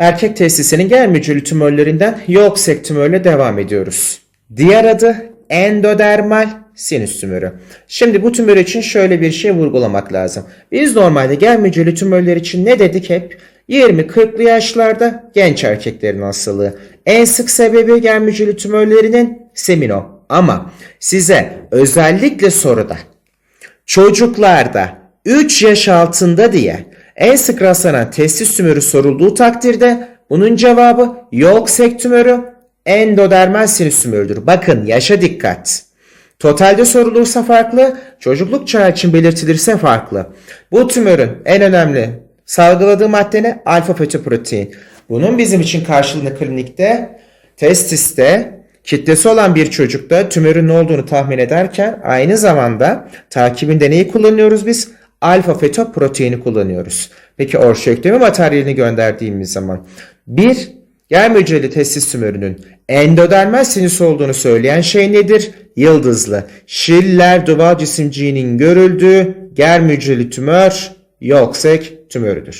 Erkek testisinin germ hücreli tümörlerinden Yolksek tümörle devam ediyoruz. Diğer adı endodermal sinüs tümörü. Şimdi bu tümör için şöyle bir şey vurgulamak lazım. Biz normalde germ hücreli tümörler için ne dedik hep? 20-40'lı yaşlarda genç erkeklerin hastalığı. En sık sebebi germ hücreli tümörlerinin semino. Ama size özellikle soruda çocuklarda 3 yaş altında diye en sık rastlanan testis tümörü sorulduğu takdirde bunun cevabı Yolksek tümörü endodermal sinüs tümörüdür. Bakın yaşa dikkat. Totalde sorulursa farklı, çocukluk çağı için belirtilirse farklı. Bu tümörün en önemli salgıladığı madde ne? Alfa fetoprotein. Bunun bizim için karşılığını klinikte, testiste, kitlesi olan bir çocukta tümörün ne olduğunu tahmin ederken aynı zamanda takibinde neyi kullanıyoruz biz? Alfa fetoproteini kullanıyoruz. Peki orşektemi materyalini gönderdiğimiz zaman bir germ hücreli testis tümörünün endodermal sinüs olduğunu söyleyen şey nedir? Yıldızlı. Schiller duval cisimciğinin görüldüğü germ hücreli tümör Yolksek tümörüdür.